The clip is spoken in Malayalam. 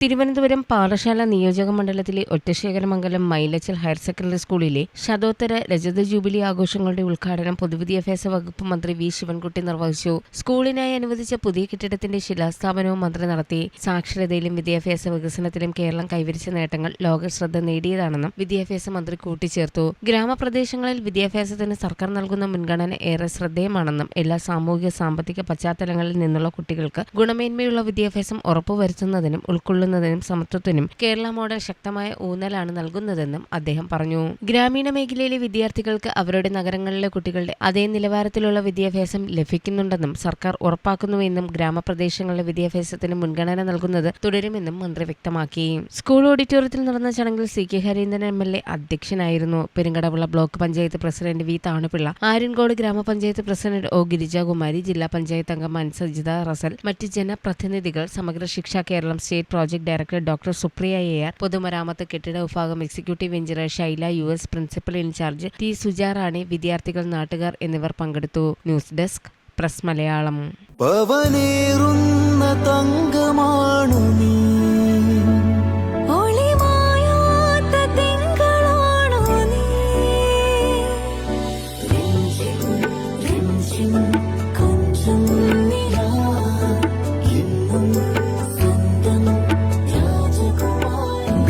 തിരുവനന്തപുരം പാറശാല നിയോജക മണ്ഡലത്തിലെ ഒറ്റശേഖരമംഗലം മൈലച്ചൽ ഹയർ സെക്കൻഡറി സ്കൂളിലെ ശതോത്തര രജത ജൂബിലി ആഘോഷങ്ങളുടെ ഉദ്ഘാടനം പൊതുവിദ്യാഭ്യാസ വകുപ്പ് മന്ത്രി വി ശിവൻകുട്ടി നിർവഹിച്ചു. സ്കൂളിനായി അനുവദിച്ച പുതിയ കെട്ടിടത്തിന്റെ ശിലാസ്ഥാപനവും മന്ത്രി നടത്തി. സാക്ഷരതയിലും വിദ്യാഭ്യാസ വികസനത്തിലും കേരളം കൈവരിച്ച നേട്ടങ്ങൾ ലോക ശ്രദ്ധ നേടിയതാണെന്നും വിദ്യാഭ്യാസ മന്ത്രി കൂട്ടിച്ചേർത്തു. ഗ്രാമപ്രദേശങ്ങളിൽ വിദ്യാഭ്യാസത്തിന് സർക്കാർ നൽകുന്ന മുൻഗണന ഏറെ ശ്രദ്ധേയമാണെന്നും എല്ലാ സാമൂഹിക സാമ്പത്തിക പശ്ചാത്തലങ്ങളിൽ നിന്നുള്ള കുട്ടികൾക്ക് ഗുണമേന്മയുള്ള വിദ്യാഭ്യാസം ഉറപ്പുവരുത്തുന്നതിനും ഉൾക്കൊള്ളുന്നതിനും സമത്വത്തിനും കേരള മോഡൽ ശക്തമായ ഊന്നലാണ് നൽകുന്നതെന്നും അദ്ദേഹം പറഞ്ഞു. ഗ്രാമീണ മേഖലയിലെ വിദ്യാർത്ഥികൾക്ക് അവരുടെ നഗരങ്ങളിലെ കുട്ടികളുടെ അതേ നിലവാരത്തിലുള്ള വിദ്യാഭ്യാസം ലഭിക്കുന്നുണ്ടെന്നും സർക്കാർ ഉറപ്പാക്കുന്നുവെന്നും ഗ്രാമപ്രദേശങ്ങളിലെ വിദ്യാഭ്യാസത്തിന് മുൻഗണന നൽകുന്നത് തുടരുമെന്നും മന്ത്രി വ്യക്തമാക്കി. സ്കൂൾ ഓഡിറ്റോറിയത്തിൽ നടന്ന ചടങ്ങിൽ C K Harindran M L A അധ്യക്ഷനായിരുന്നു. Perumkadavila block panchayat president V Thanupillai Aryancode ഗ്രാമപഞ്ചായത്ത് പ്രസിഡന്റ് ഒ ഗിരിജാകുമാരി ജില്ലാ പഞ്ചായത്ത് അംഗം അൻസജിത റസൽ മറ്റ് ജനപ്രതിനിധികൾ Samagra Shiksha Keralam state project director doctor Supriya R പൊതുമരാമത്ത് കെട്ടിട വിഭാഗം executive engineer Shaila U S principal in charge T Sujarani വിദ്യാർത്ഥികൾ നാട്ടുകാർ എന്നിവർ പങ്കെടുത്തു. News desk press Malayalam. പവനേറുന്ന തങ്കമാണു നീ. രാജകുമാരി